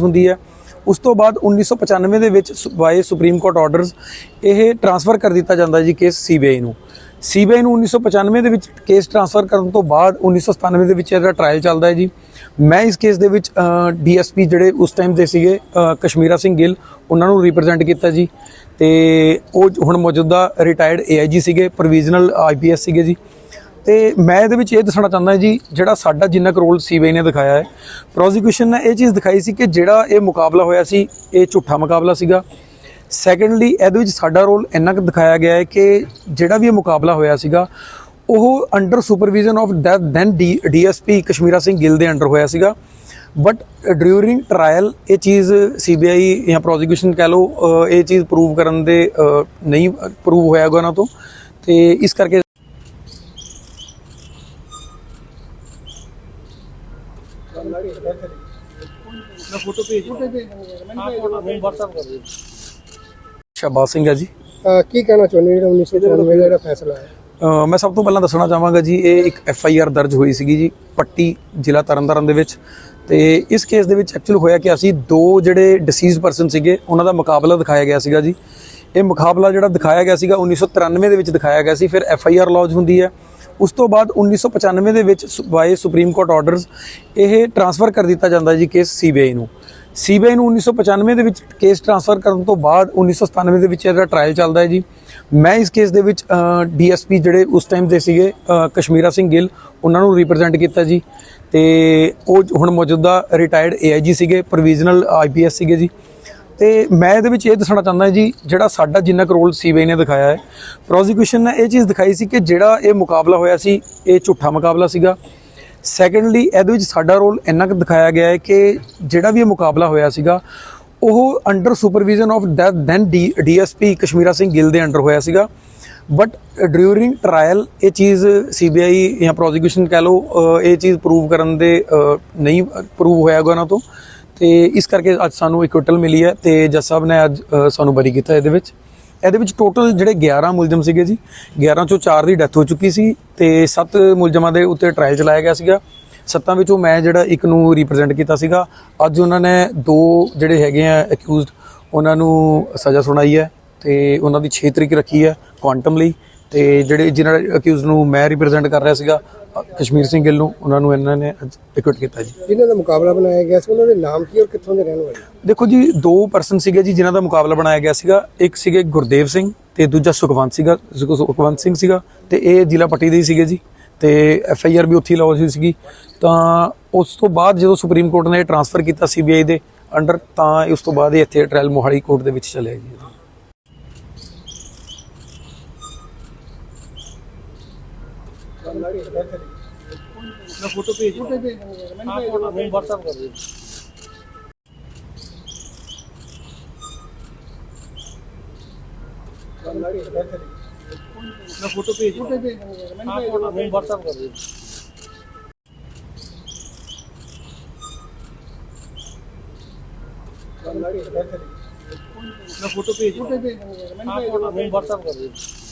ਹੁੰਦੀ ਹੈ। ਉਸ ਤੋਂ ਬਾਅਦ 1995 ਦੇ ਵਿੱਚ ਬਾਈ ਸੁਪਰੀਮ ਕੋਰਟ ਆਰਡਰਸ ਇਹ ਟਰਾਂਸਫਰ ਕਰ ਦਿੱਤਾ ਜਾਂਦਾ ਜੀ ਕੇਸ ਸੀਬੀਆਈ ਨੂੰ। ਸੀਬੀਆਈ ਨੂੰ 1995 ਦੇ ਵਿੱਚ ਕੇਸ ਟਰਾਂਸਫਰ ਕਰਨ ਤੋਂ ਬਾਅਦ 1997 ਦੇ ਵਿੱਚ ਇਹਦਾ ਟ੍ਰਾਇਲ ਚੱਲਦਾ ਹੈ ਜੀ। ਮੈਂ ਇਸ ਕੇਸ ਦੇ ਵਿੱਚ ਡੀਐਸਪੀ ਜਿਹੜੇ ਉਸ ਟਾਈਮ ਦੇ ਸੀਗੇ ਕਸ਼ਮੀਰਾ ਸਿੰਘ ਗਿੱਲ, ਉਹਨਾਂ ਨੂੰ ਰਿਪਰੈਜ਼ੈਂਟ ਕੀਤਾ ਜੀ। ਤੇ ਉਹ ਹੁਣ ਮੌਜੂਦਾ ਰਿਟਾਇਰਡ ਏਆਈਜੀ ਸੀਗੇ ਪ੍ਰੋਵੀਜ਼ਨਲ ਆਈਪੀਐਸ ਸੀਗੇ ਜੀ। ਤੇ ਮੈਂ ਇਹਦੇ ਵਿੱਚ ਇਹ ਦੱਸਣਾ ਚਾਹੁੰਦਾ ਜੀ ਜਿਹੜਾ ਸਾਡਾ ਜਿੰਨਾ ਕੁ ਰੋਲ ਸੀਬੀਆਈ ਨੇ ਦਿਖਾਇਆ ਹੈ ਪ੍ਰੋਸੀਕਿਊਸ਼ਨ ਨੇ ਇਹ ਚੀਜ਼ ਦਿਖਾਈ ਸੀ ਕਿ ਜਿਹੜਾ ਇਹ ਮੁਕਾਬਲਾ ਹੋਇਆ ਸੀ ਇਹ ਝੂਠਾ ਮੁਕਾਬਲਾ ਸੀਗਾ। ਸੈਕੰਡਲੀ ਇਹਦੇ ਵਿੱਚ ਸਾਡਾ ਰੋਲ ਇੰਨਾ ਕੁ ਦਿਖਾਇਆ ਗਿਆ ਹੈ ਕਿ ਜਿਹੜਾ ਵੀ ਇਹ ਮੁਕਾਬਲਾ ਹੋਇਆ ਸੀਗਾ ਉਹ under supervision of then DSP Kashmira Singh Gill ਦੇ ਅੰਡਰ ਹੋਇਆ ਸੀਗਾ। ਬਟ ਡਿਊਰਿੰਗ ਟ੍ਰਾਇਲ ਇਹ ਚੀਜ਼ ਸੀਬੀਆਈ ਜਾਂ ਪ੍ਰੋਸੀਕਿਊਸ਼ਨ ਕਹ ਲਓ ਇਹ ਚੀਜ਼ ਪ੍ਰੂਵ ਕਰਨ ਦੇ ਅ, ਨਹੀਂ ਪ੍ਰੂਵ ਹੋਇਆਗਾ ਉਹਨਾਂ ਤੋਂ। ਤੇ ਇਸ ਕਰਕੇ ਸ਼ਾਬਾਸ਼ ਸਿੰਘ ਹੈ ਜੀ। ਕੀ ਕਹਿਣਾ ਚਾਹੁੰਦੇ ਹੋ ਜਿਹੜਾ 1994 ਦਾ ਜਿਹੜਾ ਫੈਸਲਾ ਹੈ? ਮੈਂ ਸਭ ਤੋਂ ਪਹਿਲਾਂ ਦੱਸਣਾ ਚਾਹਾਂਗਾ ਜੀ ਇਹ ਇੱਕ ਐਫ ਆਈ ਆਰ ਦਰਜ ਹੋਈ ਸੀਗੀ ਜੀ ਪੱਟੀ ਜ਼ਿਲ੍ਹਾ ਤਰਨਤਾਰਨ ਦੇ ਵਿੱਚ। ਤੇ ਇਸ ਕੇਸ ਦੇ ਵਿੱਚ ਐਕਚੁਅਲ ਹੋਇਆ ਕਿ ਅਸੀਂ ਦੋ ਜਿਹੜੇ ਡਿਸੀਜ਼ ਪਰਸਨ ਸੀਗੇ ਉਹਨਾਂ ਦਾ ਮੁਕਾਬਲਾ ਦਿਖਾਇਆ ਗਿਆ ਸੀਗਾ ਜੀ। ਇਹ ਮੁਕਾਬਲਾ ਜਿਹੜਾ ਦਿਖਾਇਆ ਗਿਆ ਸੀਗਾ 1993 ਦੇ ਵਿੱਚ ਦਿਖਾਇਆ ਗਿਆ ਸੀ, ਫਿਰ ਐਫ ਆਈ ਆਰ ਲੌਜ ਹੁੰਦੀ ਹੈ। ਉਸ ਤੋਂ ਬਾਅਦ 1995 ਦੇ ਵਿੱਚ ਬਾਈ ਸੁਪਰੀਮ ਕੋਰਟ ਆਰਡਰਸ ਇਹ ਟਰਾਂਸਫਰ ਕਰ ਦਿੱਤਾ ਜਾਂਦਾ ਜੀ ਕੇਸ ਸੀਬੀਆਈ ਨੂੰ। ਸੀਬੀਆਈ ਨੂੰ 1995 ਦੇ ਵਿੱਚ ਕੇਸ ਟਰਾਂਸਫਰ ਕਰਨ ਤੋਂ ਬਾਅਦ 1997 ਦੇ ਵਿੱਚ ਇਹਦਾ ਟ੍ਰਾਇਲ ਚੱਲਦਾ ਹੈ ਜੀ। ਮੈਂ ਇਸ ਕੇਸ ਦੇ ਵਿੱਚ ਡੀਐਸਪੀ ਜਿਹੜੇ ਉਸ ਟਾਈਮ ਦੇ ਸੀਗੇ ਕਸ਼ਮੀਰਾ ਸਿੰਘ ਗਿੱਲ, ਉਹਨਾਂ ਨੂੰ ਰਿਪਰੈਜ਼ੈਂਟ ਕੀਤਾ ਜੀ। ਤੇ ਉਹ ਹੁਣ ਮੌਜੂਦਾ ਰਿਟਾਇਰਡ ਏਆਈਜੀ ਸੀਗੇ ਪ੍ਰੋਵੀਜ਼ਨਲ ਆਈਪੀਐਸ ਸੀਗੇ ਜੀ। ਤੇ ਮੈਂ ਇਹਦੇ ਵਿੱਚ ਇਹ ਦੱਸਣਾ ਚਾਹੁੰਦਾ ਜੀ ਜਿਹੜਾ ਸਾਡਾ ਜਿੰਨਾ ਕੁ ਰੋਲ ਸੀਬੀਆਈ ਨੇ ਦਿਖਾਇਆ ਹੈ ਪ੍ਰੋਸੀਕਿਊਸ਼ਨ ਨੇ ਇਹ ਚੀਜ਼ ਦਿਖਾਈ ਸੀ ਕਿ ਜਿਹੜਾ ਇਹ ਮੁਕਾਬਲਾ ਹੋਇਆ ਸੀ ਇਹ ਝੂਠਾ ਮੁਕਾਬਲਾ ਸੀਗਾ। ਸੈਕੰਡਲੀ ਇਹਦੇ ਵਿੱਚ ਸਾਡਾ ਰੋਲ ਇੰਨਾ ਕੁ ਦਿਖਾਇਆ ਗਿਆ ਹੈ ਕਿ ਜਿਹੜਾ ਵੀ ਇਹ ਮੁਕਾਬਲਾ ਹੋਇਆ ਸੀਗਾ ਉਹ under supervision of then DSP Kashmira Singh Gill ਦੇ ਅੰਡਰ ਹੋਇਆ ਸੀਗਾ। ਬਟ ਡਿਊਰਿੰਗ ਟ੍ਰਾਇਲ ਇਹ ਚੀਜ਼ ਸੀਬੀਆਈ ਜਾਂ ਪ੍ਰੋਸੀਕਿਊਸ਼ਨ ਕਹ ਲਓ ਇਹ ਚੀਜ਼ ਪ੍ਰੂਵ ਕਰਨ ਦੇ ਅ, ਨਹੀਂ ਪ੍ਰੂਵ ਹੋਇਆਗਾ ਉਹਨਾਂ ਤੋਂ। ਤੇ ਇਸ ਕਰਕੇ ਅੱਜ ਸਾਨੂੰ ਇਕਵਟਲ ਮਿਲੀ ਹੈ ਤੇ ਜੱਜ ਸਾਹਿਬ ਨੇ ਅੱਜ ਸਾਨੂੰ ਬਰੀ ਕੀਤਾ ਇਹਦੇ ਵਿੱਚ। ਇਹਦੇ ਵਿੱਚ ਟੋਟਲ ਜਿਹੜੇ 11 ਮੁਲਜ਼ਮ ਸੀਗੇ ਜੀ 11 ਚੋਂ 4 ਦੀ ਡੈਥ ਹੋ ਚੁੱਕੀ ਸੀ ਤੇ 7 ਮੁਲਜ਼ਮਾਂ ਦੇ ਉੱਤੇ ਟ੍ਰਾਇਲ ਚਲਾਇਆ ਗਿਆ ਸੀਗਾ। ਸੱਤਾਂ ਵਿੱਚੋਂ ਮੈਂ ਜਿਹੜਾ ਇੱਕ ਨੂੰ ਰਿਪਰੈਜ਼ੈਂਟ ਕੀਤਾ ਸੀਗਾ। ਅੱਜ ਉਹਨਾਂ ਨੇ ਦੋ ਜਿਹੜੇ ਹੈਗੇ ਆ ਅਕਿਊਜ਼ਡ ਉਹਨਾਂ ਨੂੰ ਸਜ਼ਾ ਸੁਣਾਈ ਹੈ ਤੇ ਉਹਨਾਂ ਦੀ 6 ਤਰੀਕ ਰੱਖੀ ਹੈ ਕੁਆਂਟਮ ਲਈ। ਤੇ ਜਿਹੜੇ ਜਿਹਨਾਂ ਅਕਿਊਜ਼ ਨੂੰ ਮੈਂ ਰਿਪਰੈਜ਼ੈਂਟ ਕਰ ਰਿਹਾ ਸੀਗਾ ਕਸ਼ਮੀਰ ਸਿੰਘ ਗਿੱਲ ਨੂੰ ਉਹਨਾਂ ਨੂੰ ਇਹਨਾਂ ਨੇ ਇਕਵਟ ਕੀਤਾ ਜੀ। ਜਿਨ੍ਹਾਂ ਦਾ ਮੁਕਾਬਲਾ ਬਣਾਇਆ ਗਿਆ ਸੀ ਉਹਨਾਂ ਦੇ ਨਾਮ ਕੀ ਔਰ ਕਿੱਥੋਂ ਦੇ ਰਹਿਣ ਵਾਲੇ? ਦੇਖੋ ਜੀ ਦੋ ਪਰਸਨ ਸੀਗੇ ਜੀ ਜਿਨ੍ਹਾਂ ਦਾ ਮੁਕਾਬਲਾ ਬਣਾਇਆ ਗਿਆ ਸੀਗਾ। ਇੱਕ ਸੀਗੇ ਗੁਰਦੇਵ ਸਿੰਘ ਤੇ ਦੂਜਾ ਸੁਖਵੰਤ ਸੀਗਾ ਸੁਖ- ਸੁਖਵੰਤ ਸਿੰਘ ਸੀਗਾ ਤੇ ਇਹ ਜ਼ਿਲ੍ਹਾ ਪੱਟੀ ਦੇ ਹੀ ਸੀਗੇ ਜੀ। ਤੇ ਐਫ ਆਈ ਆਰ ਵੀ ਉੱਥੇ ਲਾਉ ਹੋਈ ਸੀਗੀ। ਤਾਂ ਉਸ ਤੋਂ ਬਾਅਦ ਜਦੋਂ ਸੁਪਰੀਮ ਕੋਰਟ ਨੇ ਟ੍ਰਾਂਸਫਰ ਕੀਤਾ ਸੀਬੀਆਈ ਦੇ ਅੰਡਰ ਤਾਂ ਉਸ ਤੋਂ ਬਾਅਦ ਇਹ ਇੱਥੇ ਟ੍ਰਾਇਲ ਮੋਹਾਲੀ ਕੋਰਟ ਦੇ ਵਿੱਚ ना फ़ोटो पे फ़ोटो पे। मैंने हाँ, फ़ोटो पे। व्हाट्सएप कर दिया ना फ़ोटो पे फ़ोटो पे। मैंने हाँ, फ़ोटो पे। व्हाट्सएप कर दिया ना फ़ोटो पे फ़ोटो पे। मैंने हाँ, फ़ोटो पे। व्हाट्सएप कर दिया